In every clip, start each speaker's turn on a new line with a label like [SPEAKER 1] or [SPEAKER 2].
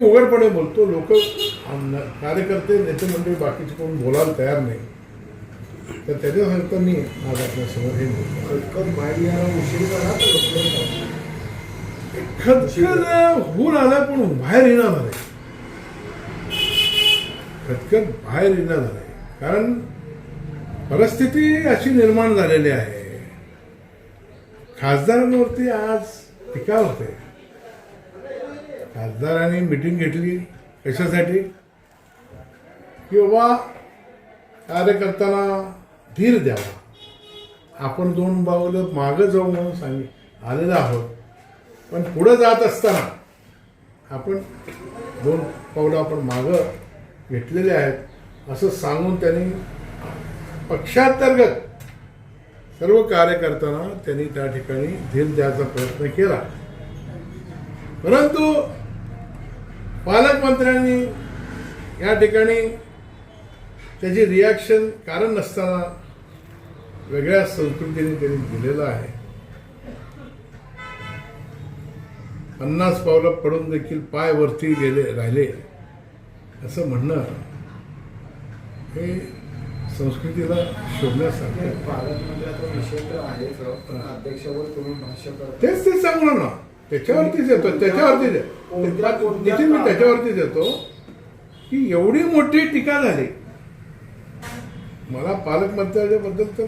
[SPEAKER 1] उघडपणे बोलतो लोक कार्यकर्ते नेते मंडळी बाकीचे कोण बोलायला तयार नाही. तर त्याच्यासाठी मी आज आपल्यासमोर हे बोलतो. होऊन आला पण बाहेर येणार नाही. खतखत बाहेर येणार नाही. कारण परिस्थिती अशी निर्माण झालेली आहे. खासदारांवरती आज टीका होते. खासदारांनी मिटिंग घेतली कशासाठी? की बाबा कार्यकर्त्यांना धीर द्यावा. आपण दोन बावलं मागं जाऊ म्हणून सांगित आलेलं आहोत. पण पुढं जात असताना आपण दोन पावलं आपण मागं घेतलेले आहेत असं सांगून त्यांनी पक्षांतर्गत सर्व कार्यकर्त्यांना त्यांनी त्या ठिकाणी धीर द्यायचा प्रयत्न केला. परंतु पालकमंत्र्यांनी या ठिकाणी त्याची रिॲक्शन कारण नसताना वेगळ्या संस्कृतीने त्यांनी दिलेलं आहे. पन्नास पावलं पडून देखील पाय वरती गेले राहिले. असं म्हणणं हे संस्कृतीला
[SPEAKER 2] करता.
[SPEAKER 1] तेच ते सांगणार ना त्याच्यावरतीच येतो त्याच्यावरतीच येतो. नितीन मी त्याच्यावरतीच येतो की एवढी मोठी टीका झाली. मला पालकमंत्र्याच्या बद्दल तर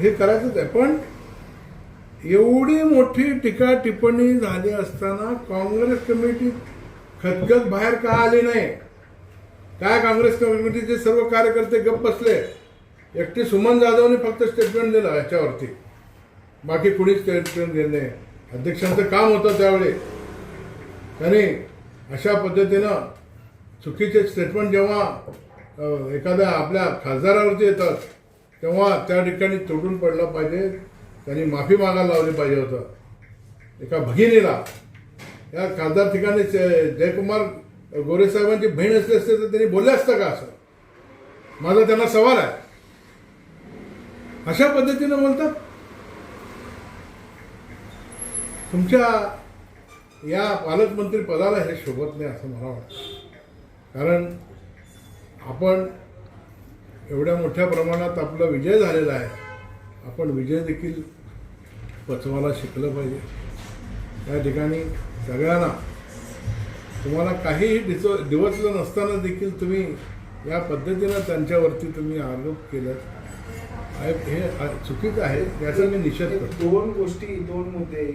[SPEAKER 1] हे करायचंच आहे पण एवढी मोठी टीका टिप्पणी झाली असताना काँग्रेस कमिटी खतखत बाहेर का आली नाही? काय काँग्रेस कमिटीचे सर्व कार्यकर्ते गप्प बसले? एकटे सुमन जाधवने फक्त स्टेटमेंट दिलं याच्यावरती. बाकी कुणीच स्टेटमेंट दिलं नाही. अध्यक्षांचं काम होतं त्यावेळी. त्यांनी अशा पद्धतीनं चुकीचे स्टेटमेंट जेव्हा एखाद्या आपल्या खासदारावरती येतात तेव्हा त्या ठिकाणी तोडून पडला पाहिजे. त्यांनी माफी मागायला लावली पाहिजे होतं. एका भगिनीला. या खासदार ठिकाणी जयकुमार गोरे साहेबांची बहीण असली असते तर त्यांनी बोलले असतं का असं? माझा त्यांना सवाल आहे. अशा पद्धतीनं बोलतात तुमच्या या पालकमंत्री पदाला हे शोभत नाही असं मला वाटतं. कारण आपण एवढ्या मोठ्या प्रमाणात आपला विजय झालेला आहे. आपण विजय देखील पचवायला शिकलं पाहिजे. त्या ठिकाणी सगळ्यांना तुम्हाला काहीही डिचो दिवसलं नसताना देखील तुम्ही या पद्धतीनं त्यांच्यावरती तुम्ही आरोप केलं. हे चुकीचं आहे याचा मी निषेध करतो.
[SPEAKER 2] दोन गोष्टी दोन मुद्दे.